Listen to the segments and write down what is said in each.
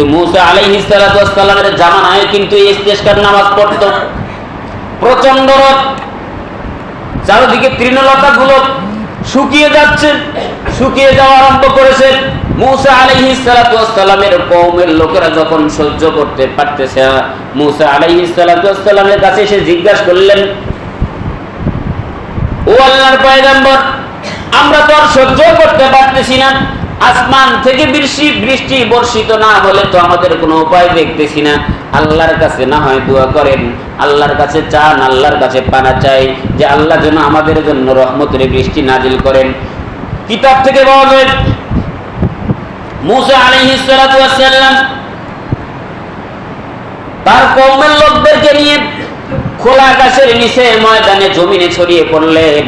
কিন্তু মুসা ওয়াস সালামের জামানায় কিন্তু ইস্তেসকার নামাজ পড়তো। প্রচণ্ড রোদ। চারিদিকে তৃণলতা গুলো শুকিয়ে যাচ্ছে, শুকিয়ে যাওয়া আরম্ভ করেছে। মুসা আলাইহিস সালাতু ওয়াস সালামের কওমের লোকেরা যখন সহ্য করতে পারতেছে মুসা আলাইহিস সালাতু ওয়াস সালামের কাছে এসে জিজ্ঞাসা করলেন, ও আল্লাহর পয়গম্বর, আমরা তো আর সহ্য করতে পারতেছি না। আসমান থেকে বৃষ্টি বৃষ্টি বর্ষিত না হলে তো আমাদের কোনো উপায় দেখতেছি না। আল্লাহর কাছে না হয় দোয়া করেন। আল্লাহর কাছে চান, আল্লাহর কাছে পানা চাই যে আল্লাহ যেন আমাদের জন্য রহমতের বৃষ্টি নাজিল করেন। কিতাব থেকে বলা যায়, মুসা সালাম তার কওমের লোকদেরকে নিয়ে খোলা আকাশের নিচে ময়দানে জমিনে ছড়িয়ে পড়লেন।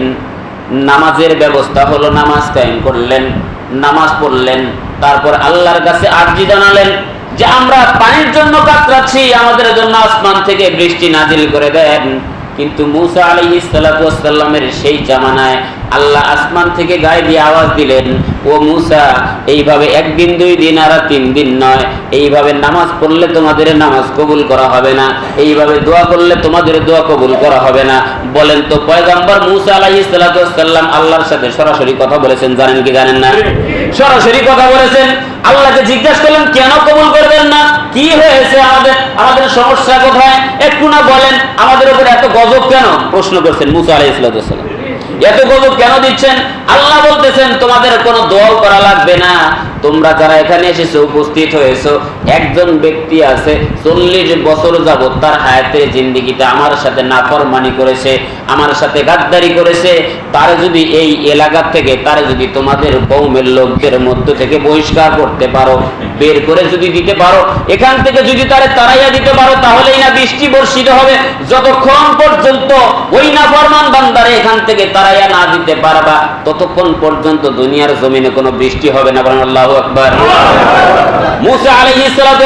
নামাজের ব্যবস্থা হলো নামাজ কায়েম করলেন। নামাজ পড়লেন, তারপর আল্লাহর কাছে আর্জি জানালেন যে আমরা পানির জন্য কাতরাচ্ছি, আমাদের জন্য আসমান থেকে বৃষ্টি নাজিল করে দেন। কিন্তু মুসা ওয়াস সালামের সেই জামানায় আল্লাহ আসমান থেকে গায়ে দিয়ে আওয়াজ দিলেন, ও মুসা, এইভাবে একদিন, দুই দিন আর তিন দিন নয়। এইভাবে নামাজ পড়লে তোমাদের নামাজ কবুল করা হবে না। এইভাবে দোয়া করলে তোমাদের দোয়া কবুল করা হবে না। বলেন তো পয়গাম্বর মুসা ওয়াস সাল্লাম আল্লাহর সাথে সরাসরি কথা বলেছেন, জানেন কি জানেন না? সরাসরি কথা বলেছেন। আল্লাহকে জিজ্ঞাসা করলেন, কেন কবুল করবেন না? কি হয়েছে আমাদের? আমাদের সমস্যা কোথায়? একটু না বলেন, আমাদের উপর এত গজব কেন? প্রশ্ন করছেন মুসা আলাই সালাতু এত গজব কেন দিচ্ছেন? আল্লাহ বলতেছেন, তোমাদের কোনো দোয়াও করা লাগবে না। তোমরা যারা এখানে এসেছ, উপস্থিত হয়েছো, একজন ব্যক্তি আছে, চল্লিশ বছর যাবত তার হায়াতের জিন্দিগিটা আমার সাথে নাফরমানি করেছে, আমার সাথে গাদ্দারি করেছে। তার যদি এই এলাকা থেকে, তার যদি তোমাদের কৌমের লোকদের মধ্য থেকে বহিষ্কার করতে পারো, বের করে যদি দিতে পারো, এখান থেকে যদি তারে তাড়াইয়া দিতে পারো, তাহলেই না বৃষ্টি বর্ষিত হবে। যতক্ষণ পর্যন্ত ওই না ফরমান বান্দারে এখান থেকে তাড়াইয়া না দিতে পারবা ততক্ষণ পর্যন্ত দুনিয়ার জমিনে কোনো বৃষ্টি হবে না বলেন আল্লাহ আকবার। মুসা আলাইহিস সালাতু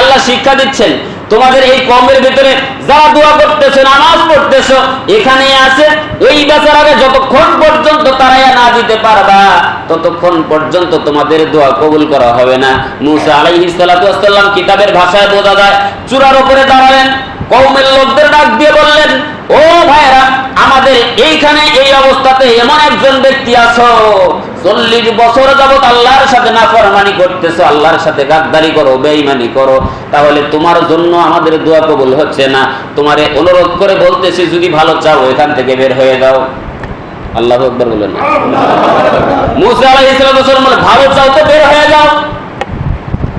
আল্লাহ শিক্ষা দিচ্ছেন, তোমাদের এই কমের ভিতরে যারা দোয়া করতেছো, নামাজ পড়তেছো, এখানে আছে ওই বেচারাকে যতক্ষণ পর্যন্ত তারাইয়া না দিতে পারবা, ততক্ষণ পর্যন্ত তোমাদের দোয়া কবুল করা হবে না। মুসা আলাইহিস সালাতু কিতাবের ভাষায় বোঝা যায়, চূড়ার উপরে দাঁড়ালেন, কওমের লোকদের ডাক দিয়ে বললেন আমাদের এইখানে এই অবস্থাতে এমন একজন ব্যক্তি আছো, চল্লিশ বছর যাবত আল্লাহর সাথে নাফরমানি করতেছো, আল্লাহর সাথে গাদ্দারি করো, বেঈমানি করো। তাহলে তোমার জন্য আমাদের দোয়া কবুল হচ্ছে না। তোমারে অনুরোধ করে বলতেছি, যদি ভালো চাও, এখান থেকে বের হয়ে যাও। আল্লাহ আকবার বলেন মুসা আলাইহিস সালাম বলে, ভালো চাও তো বের হয়ে যাও।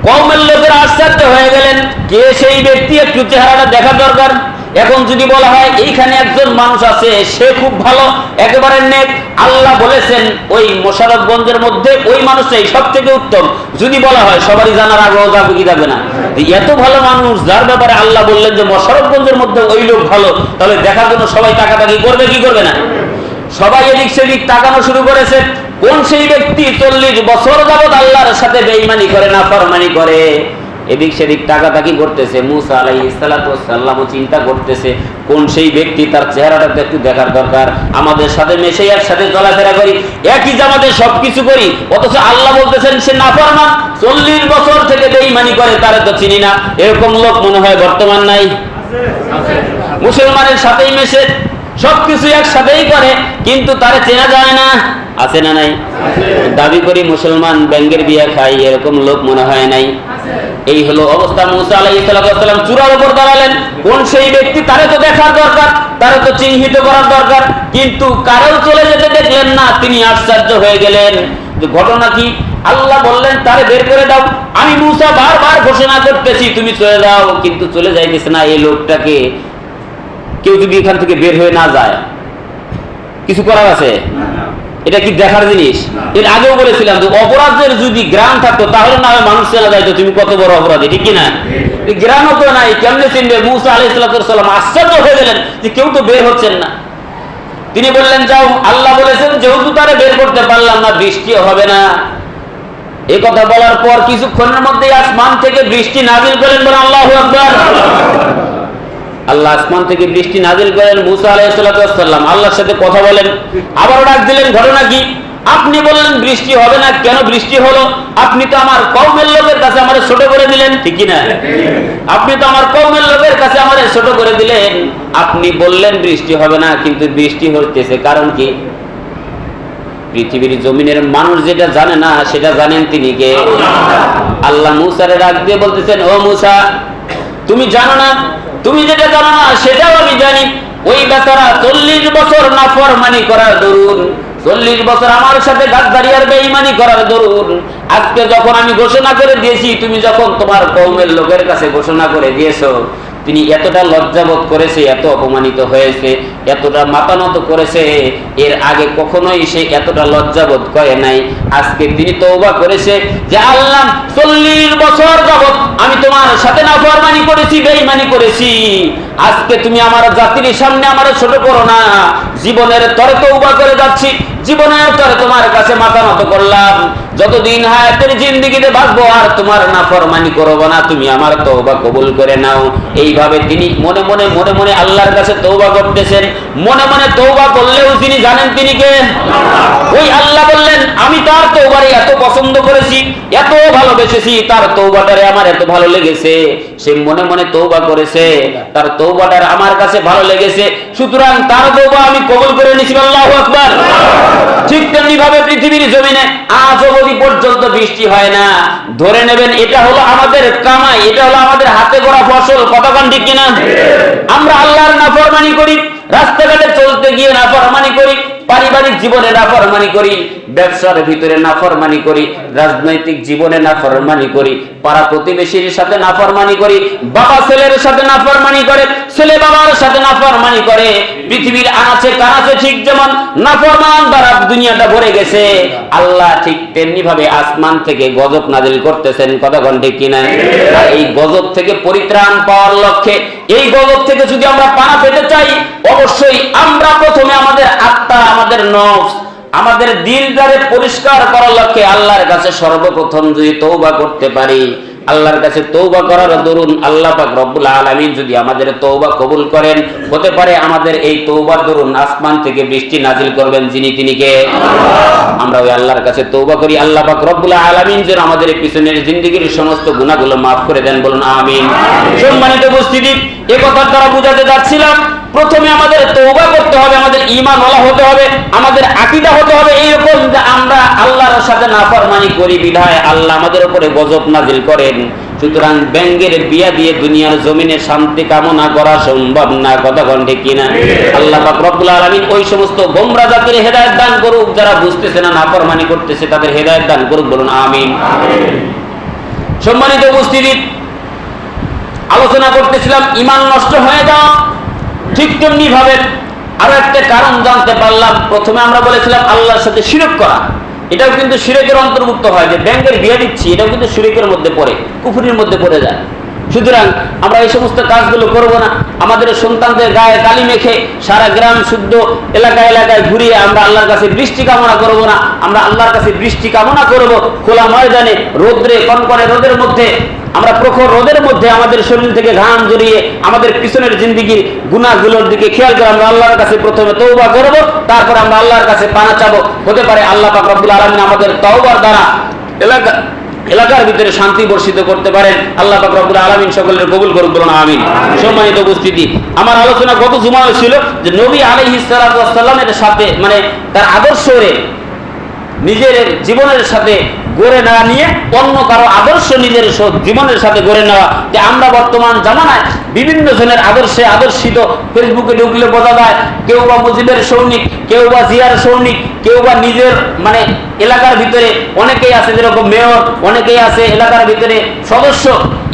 কওমের লোকেরা আশ্চর্য হয়ে গেলেন, কে সেই ব্যক্তি? একটু চেহারাটা দেখা দরকার। এখন যদি বলা হয় এইখানে একজন মানুষ আছে, সে খুব ভালো, একেবারে নেক। আল্লাহ বলেছেন, ওই মোশারফগঞ্জের মধ্যে ওই মানুষটাই সব থেকে উত্তম। যদি বলা হয়, সবারই জানার আগ্রহ যাবে কি যাবে না। এত ভালো মানুষ, যার ব্যাপারে আল্লাহ বললেন যে মোশারফগঞ্জের মধ্যে ওই লোক ভালো, তাহলে দেখার জন্য সবাই টাকাটাকি করবে, কি করবে না? সবাই এদিক সেদিক তাকানো শুরু করেছে। কোন সেই ব্যক্তি চল্লিশ বছর যাবৎ আল্লাহর সাথে বেঈমানি করে না ফরমানি করে? এদিক সেদিক টাকাটাকি করতেছে। মুসা আলাই সাল্লাম চিন্তা করতেছে, কোন সেই ব্যক্তি তার চেহারাটা একটু দেখার দরকার? আমাদের সাথে মেশে একসাথে চলাফেরা করি, একই জামাতে সবকিছু করি, অথচ আল্লাহ বলতেছেন সে না ফরমান চল্লিশ বছর থেকে বেঈমানি করে, তারে তো চিনি না। এরকম লোক মনে হয় বর্তমান নাই। মুসলমানের সাথেই মেশে, সবকিছু একসাথেই করে, কিন্তু তারে চেনা যায় না। আছে না নাই? দাবি করি মুসলমান ব্যাংকের বিয়া খাই, এরকম লোক মনে হয় নাই। এই হলো অবস্থা। মুসা আলাই সাল্লাম চূড়ার উপর দাঁড়ালেন। কোন সেই ব্যক্তি? তারে তো দেখার দরকার, তারে তো চিহ্নিত করার দরকার। কিন্তু কারেও চলে যেতে দেখলেন না, তিনি আশ্চর্য হয়ে গেলেন। ঘটনা কি? আল্লাহ বললেন, তারে বের করে দাও। আমি মুসা বারবার ঘোষণা করতেছি, তুমি চলে যাও, কিন্তু চলে যাইতেছে না এই লোকটাকে। কেউ যদি এখান থেকে বের হয়ে না যায়। কিছু করার আছে? এটা কি দেখার জিনিস? এর আগেও বলেছিলাম যে অপরাধের যদি গ্রাম থাকতো, তাহলে না মানুষ চেনা যাইতো। তুমি কত বড় অপরাধী, ঠিক কিনা? গ্রামও তো নাই, কেমনে চিনবে? মুসা আলাই সাল্লাম আশ্চর্য হয়ে গেলেন যে কেউ তো বের হচ্ছেন না। তিনি বললেন, যাও, আল্লাহ বলেছেন, যেহেতু তারা বের করতে পারলাম না, বৃষ্টিও হবে না। এই কথা বলার পর কিছুক্ষণের মধ্যেই আসমান থেকে বৃষ্টি নাজিল করেন বলে আল্লাহ আকবার। আল্লাহ আসমান থেকে বৃষ্টি নাজিল করেন মুসা আলাইহিসসালাম। আল্লাহর সাথে কথা বলেন। আবারও ডাক দিলেন, ঘটনা কি? আপনি বললেন বৃষ্টি হবে না। কেন বৃষ্টি হলো? আপনি তো আমার কৌমের লোকের কাছে আমার ছোট করে দিলেন। ঠিক না আপনি তো আমার কৌমের লোকের কাছে আমার ছোট করে দিলেন। আপনি বললেন বৃষ্টি হবে না, কিন্তু বৃষ্টি হতেছে কারণ কি? পৃথিবীর জমিনের মানুষ যেটা জানে না, সেটা জানেন তিনি কে? আল্লাহ মুসারে ডাক দিয়ে বলতেছেন, ও মুসা, তুমি জানো না তুমি যেটা জানো না, সেটাও আমি জানি। ওই বেচারা চল্লিশ বছর নাফরমানি করার দরুন, চল্লিশ বছর আমার সাথে গাদ্দারি আর বেইমানি করার দরুন। আজকে যখন আমি ঘোষণা করে দিয়েছি, তুমি যখন তোমার কৌমের লোকের কাছে ঘোষণা করে দিয়েছ তিনি এতটা লজ্জাবোধ করেছে, এত অপমানিত হয়েছে, এতটা মাতানত করেছে, এর আগে কখনোই সে এতটা লজ্জাবোধ করে নাই। আজকে তিনি তৌবা করেছে যে, আল্লাহ, চল্লিশ বছর যাবৎ আমি তোমার সাথে না ফরমানি করেছি বেইমানি করেছি। আজকে তুমি আমার জাতির সামনে আমার ছোট করো না। জীবনের তরে তৌবা করে যাচ্ছি, জীবনের তরে তোমার কাছে মাথা নত করলাম। যতদিন হায়াতের জিন্দিগিতে বাঁচবো, আর তোমার না ফরমানি করব না, তুমি আমার তৌবা কবুল করে নাও। এইভাবে তিনি মনে মনে মনে মনে আল্লাহর কাছে তৌবা করতেছেন। মনে মনে তৌবা করলেও তিনি জানেন তিনি কে? ওই আল্লাহ বললেন, আমি তার তৌবারে এত পছন্দ করেছি, এত ভালোবেসেছি, তার তৌবাটারে আমার এত ভালো লেগেছে। সে মনে মনে তৌবা করেছে, তার তৌবাটার আমার কাছে ভালো লেগেছে। সুতরাং তার তৌবা আমি কবুল করে নিছি আল্লাহু আকবার। পৃথিবীর জমিনে আজ অবধি পর্যন্ত বৃষ্টি হয় না। ধরে নেবেন, এটা হলো আমাদের কামাই, এটা হলো আমাদের হাতে গড়া ফসল কতক্ষণ ঠিক কিনা? আমরা আল্লাহর নাফরমানি করি, রাস্তাঘাটে চলতে গিয়ে নাফরমানি করি পারিবারিক জীবনে নাফরমানি করি, ব্যবসার ভিতরে নাফরমানি করি, রাজনৈতিক জীবনে নাফরমানি করি, পাড়া প্রতিবেশীর সাথে নাফরমানি করি, বাবা ছেলের সাথে নাফরমানি করে, ছেলে বাবার সাথে নাফরমানি করে, পৃথিবীর আনাচে কানাচে ঠিক যেমন নাফরমান দ্বারা দুনিয়াটা ভরে গেছে। আল্লাহ ঠিক তেমনি ভাবে আসমান থেকে গজব নাজিল করতেছেন, কথা ঘন্টে কিনা? এই গজব থেকে পরিত্রাণ পাওয়ার লক্ষ্যে, এই গজব থেকে যদি আমরা পানা পেতে চাই, অবশ্যই আমরা প্রথমে আমাদের আত্মা আমাদের নফস, আমাদের দিলদারে পরিষ্কার করার লক্ষ্যে আল্লাহর কাছে সর্বপ্রথম যদি তৌবা করতে পারি, আল্লাহর কাছে তৌবা করার দরুন আল্লাহ পাক রব্বুল আলামিন যদি আমাদের তৌবা কবুল করেন, হতে পারে আমাদের এই তৌবার দরুন আসমান থেকে বৃষ্টি নাজিল করবেন যিনি তিনি কে? আমরা ওই আল্লাহর কাছে তৌবা করি। আল্লাহ পাক রব্বুল আলামিন যেন আমাদের পিছনের জিন্দগির সমস্ত গুনাহগুলো মাফ করে দেন, বলুন আমিন। সম্মানিত উপস্থিতি, এ কথার দ্বারা বুঝাতে যাচ্ছিলাম প্রথমে আমাদের তৌবা করতে হবে, আমাদের ঈমান ওয়ালা হতে হবে, আমাদের আকীদা হতে হবে এইরকম যে আমরা আল্লাহর সাথে নাফরমানি করি, বিধায় আল্লাহ আমাদের উপরে গজব নাজিল করেন। সুতরাং ব্যাঙ্গের বিয়া দিয়ে দুনিয়ার জমিনে শান্তি কামনা করা সম্ভব না, কথা কণ্ঠে কিনা? আল্লাহ আলামিন ওই সমস্ত গোমরা জাতির হেদায়েত দান করুক, যারা বুঝতেছে না নাফরমানি করতেছে, তাদের হেদায়ত দান করুক, বলুন আমিন। সম্মানিত উপস্থিতি, আলোচনা করতেছিলাম ইমান নষ্ট হয়ে যাওয়া। ঠিক তেমনি ভাবে আরও একটা কারণ জানতে পারলাম। প্রথমে আমরা বলেছিলাম আল্লাহর সাথে শিরক করা। এটাও কিন্তু শিরকের অন্তর্ভুক্ত হয় যে ব্যাংকের বিয়ে দিচ্ছি, এটাও কিন্তু শিরকের মধ্যে পড়ে, কুফুরির মধ্যে পড়ে যায়। সুতরাং আমরা এই সমস্ত কাজগুলো করব না। আমাদের সন্তানদের গায়ে কালি মেখে সারা গ্রাম শুদ্ধ এলাকা এলাকায় ঘুরিয়ে আমরা আল্লাহর কাছে বৃষ্টি কামনা করব না। আমরা আল্লাহর কাছে বৃষ্টি কামনা করব। খোলা ময়দানে, রোদ্রে, কনকনে রোদের মধ্যে, আমরা প্রখর রোদের মধ্যে আমাদের শরীর থেকে ঘাম জড়িয়ে আমাদের পিছনের জিন্দিগির গুনাহগুলোর দিকে খেয়াল করে আমরা আল্লাহর কাছে প্রথমে তৌবা করব, তারপর আমরা আল্লাহর কাছে পানা চাবো। হতে পারে আল্লাহ পাক রব্বুল আলামিন আমাদের তওবার দ্বারা এলাকা এলাকার ভিতরে শান্তি বর্ষিত করতে পারেন। আল্লাহ রব্বুল আলামিন সকলের কবুল করুক বলুন, আমিন। সম্মানিত উপস্থিতি, আমার আলোচনা গত জুমায় ছিল যে নবী ওয়াস সাথে মানে তার আদর্শরে নিজের জীবনের সাথে গড়ে না নিয়ে অন্য কারও আদর্শ নিজের জীবনের সাথে গড়ে নেওয়া। যে আমরা বর্তমান জামানায় বিভিন্ন জনের আদর্শে আদর্শিত ফেসবুকে ঢুকলে বোঝা যায়, কেউ বা মুজিবের সৈনিক, কেউ বা জিয়ার সৈনিক, কেউ বা নিজের মানে এলাকার ভিতরে অনেকেই আছে যেরকম মেয়র, অনেকেই আছে এলাকার ভিতরে সদস্য।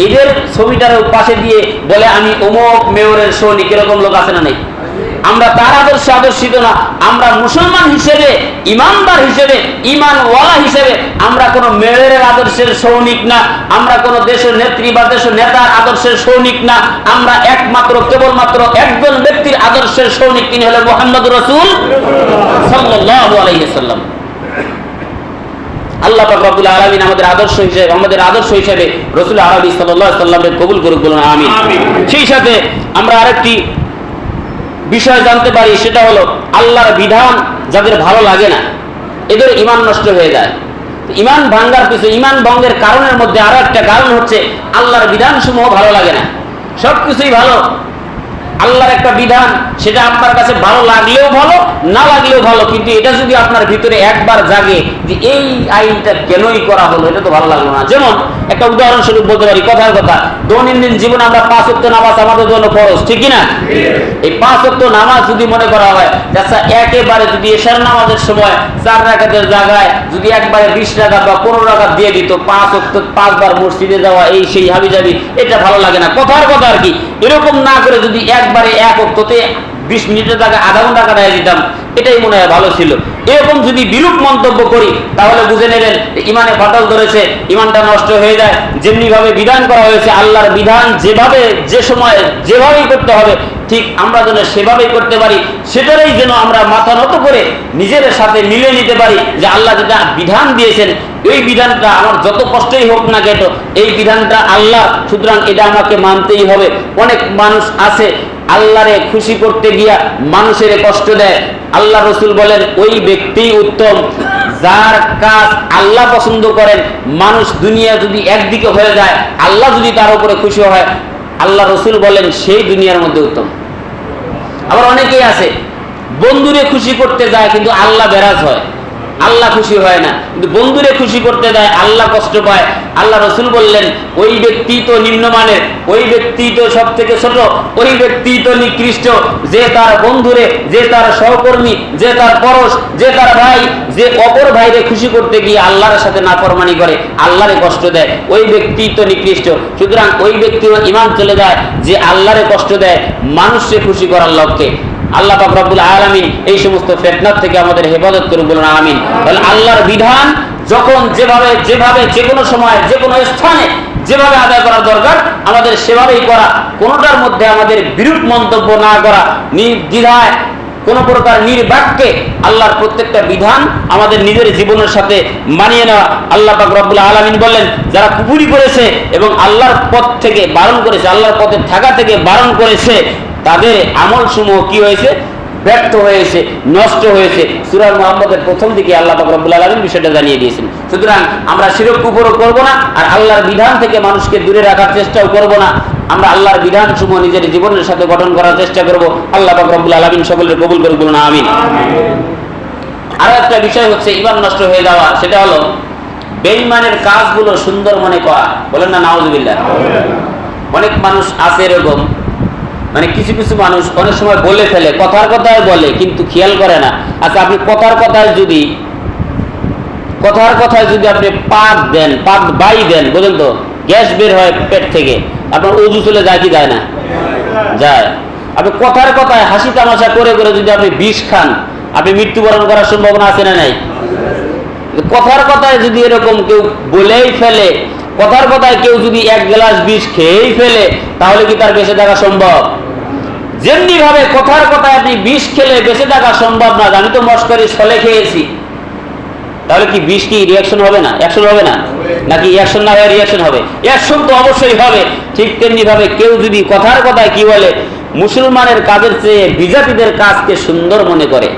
এদের ছবিটার পাশে দিয়ে বলে, আমি অমুক মেয়রের সৈনিক, এরকম লোক আছে না নেই? আমরা তার আদর্শে আদর্শিত না আমরা মুসলমান হিসেবে ইমানদার হিসেবে ইমানওয়ালা হিসেবে আমরা কোন মেয়রের আদর্শের সৈনিক না আমরা কোন দেশের নেত্রী বা দেশের নেতার আদর্শের সৈনিক না আমরা একমাত্র কেবলমাত্র একজন ব্যক্তির আদর্শের সৈনিক তিনি হলেন মোহাম্মদ রসুল সাল্লাল্লাহু আলাইহি সাল্লাম। আল্লাহ পাক রব্বুল আলামিন আমাদের আদর্শ হিসেবে আমাদের আদর্শ হিসেবে রসুল আরবি সাল্লাহ সাল্লামকে কবুল করুক বলুন আমিন। সেই সাথে আমরা আরেকটি বিষয় জানতে পারি সেটা হলো আল্লাহর বিধান যাদের ভালো লাগে না, এদের ইমান নষ্ট হয়ে যায়। ইমান ভাঙ্গার পিছু, ইমান ভঙ্গের কারণের মধ্যে আরও একটা কারণ হচ্ছে আল্লাহর বিধান সমূহ ভালো লাগে না। সবকিছুই ভালো আল্লাহর একটা বিধান, সেটা আপনার কাছে ভালো লাগলেও ভালো, না লাগলেও ভালো, কিন্তু এটা যদি আপনার ভিতরে একবার জাগে যে এই আইনটা কেনই করা হলো, এটা তো ভালো লাগল না। যেমন, একটা উদাহরণস্বরূপ বলতে পারি, কথার কথা, দৈনন্দিন জীবনে আমরা পাঁচ অক্ট নামাজ আমাদের জন্য খরচ ঠিক না এই পাঁচ অক্ট নামাজ যদি মনে করা হয় আচ্ছা একেবারে যদি এশার নামাজের সময় চার রাখাতের জায়গায় যদি একবারে বিশ টাকা বা পনেরো টাকা দিয়ে দিত, পাঁচ অক্ট পাঁচবার মসজিদে যাওয়া, এই সেই হাবি যাবি এটা ভালো লাগে না। কথার কথা আর কি এরকম না করে যদি একবারে এক অক্টতে বিশ মিনিটের টাকা আধা ঘণ্টা কাটাই দিতাম এটাই মনে হয় ভালো ছিল। এরকম যদি বিরূপ মন্তব্য করি, তাহলে বুঝে নেবেন ইমানে ফাটল ধরেছে, ইমানটা নষ্ট হয়ে যায়। যেমনি ভাবে বিধান করা হয়েছে, আল্লাহর বিধান যেভাবে, যে সময় যেভাবেই করতে হবে, ঠিক আমরা যেন সেভাবেই করতে পারি, সেটারই যেন আমরা মাথা নত করে নিজের সাথে মিলে নিতে পারি যে আল্লাহ যেটা বিধান দিয়েছেন, এই বিধানটা আমার যত কষ্টই হোক না কেন, এই বিধানটা আল্লাহ, সুতরাং এটা আমাকে মানতেই হবে। অনেক মানুষ আছে আল্লাহরে খুশি করতে গিয়া মানুষের কষ্ট দেয়। আল্লাহ রসুল বলেন, ওই ব্যক্তি উত্তম, যার কাজ আল্লাহ পছন্দ করেন, মানুষ দুনিয়া যদি একদিকে হয়ে যায়, আল্লাহ যদি তার উপরে খুশি হয়, আল্লাহ রসুল বলেন, সেই দুনিয়ার মধ্যে উত্তম। আবার অনেকেই আছে, বন্ধুরে খুশি করতে যায়, কিন্তু আল্লাহ বেরাজ হয়। আল্লাহ খুশি হয় না। কিন্তু বন্ধুরে খুশি করতে দেয়, আল্লাহ কষ্ট পায়। আল্লাহ রসুল বললেন, ওই ব্যক্তি তো নিম্নমানের, ওই ব্যক্তি তো সব থেকে ছোট, ওই ব্যক্তি তো নিকৃষ্ট। যে তার বন্ধুরে, যে তার সহকর্মী, যে তার পরশ, যে তার ভাই, যে অপর ভাইরে খুশি করতে গিয়ে আল্লাহর সাথে নাফরমানি করে, আল্লাহরে কষ্ট দেয়। ওই ব্যক্তি তো নিকৃষ্ট। সুতরাং ওই ব্যক্তিও ইমান চলে যায় যে আল্লাহরে কষ্ট দেয় মানুষকে খুশি করার লক্ষ্যে। আল্লাহ রব্বুল আলামিন এই সমস্ত ফিতনার থেকে আমাদের হেফাজত করুন বলুন, আমিন। তাহলে আল্লাহর বিধান যখন যেভাবে যেভাবে যে কোনো সময় যে কোনো স্থানে যেভাবে আদায় করা দরকার, আমাদের সেভাবেই করা। কোনোটার মধ্যে আমাদের বিরূপ মন্তব্য না করা। নির্দ্বিধায় কোন প্রকার নির্বাক্যে আল্লাহর প্রত্যেকটা বিধান আমাদের নিজের জীবনের সাথে মানিয়ে নেওয়া। আল্লাহ পাক রব্বুল আলামিন বললেন, যারা কুপুরি করেছে এবং আল্লাহর পথ থেকে বারণ করেছে, আল্লাহর পথে থাকা থেকে বারণ করেছে তাদের আমল সমূহ কি হয়েছে? ব্যর্থ হয়েছে, নষ্ট হয়েছে। সুরার মোহাম্মদের প্রথম দিকে আল্লাহ পাক রব্বুল আলামিন বিষয়টা জানিয়ে দিয়েছেন। সুতরাং আমরা শিরক কুপুরও করব না আর আল্লাহর বিধান থেকে মানুষকে দূরে রাখার চেষ্টাও করব না। আমরা আল্লাহর বিধান সমূহ নিজের জীবনের সাথে গঠন করার চেষ্টা করব। আল্লাহ পাক রব্বুল আলামিন সকলের কবুল করে বলুন, আমিন। আরও একটা বিষয় হচ্ছে ইমান নষ্ট হয়ে যাওয়া, সেটা হলো বেঈমানের কাজগুলো সুন্দর মনে করা। বলেন না, নাউজুবিল্লাহ। অনেক মানুষ আছে এরকম মানে কিছু কিছু মানুষ অনেক সময় বলে ফেলে, কথার কথায় বলে, কিন্তু খেয়াল করে না। আচ্ছা আপনি কথার কথায় যদি, কথার কথায় যদি আপনি পাক দেন, পাক বাই দেন বুঝলেন তো, গ্যাস বের হয় পেট থেকে, আপনার উজু চলে যায় কি যায় না? যায়। আপনি কথার কথায় হাসি তামাশা করে করে যদি আপনি বিষ খান, আপনি মৃত্যুবরণ করার সম্ভাবনা আছে না নাই? কথার কথায় যদি এরকম কেউ বলেই ফেলে, কথার কথায় কেউ যদি এক গ্লাস বিষ খেয়েই ফেলে, তাহলে কি তার বেঁচে থাকা সম্ভব? যেমনি ভাবে কথার কথায় আপনি বিষ খেলে বেঁচে থাকা সম্ভব না আমি তো মস্করি ছলে খেয়েছি। তাহলে কি বিষ কি রিয়াকশন হবে না? অ্যাকশন হবে না? নাকি অ্যাকশন না হয়ে রিয়াকশন হবে? অ্যাকশন তো অবশ্যই হবে। ঠিক তেমনি ভাবে কেউ যদি কথার কথায় কি বলে, মুসলমানের কাজের চেয়ে বিজাতিদের কাজকে সুন্দর মনে করে।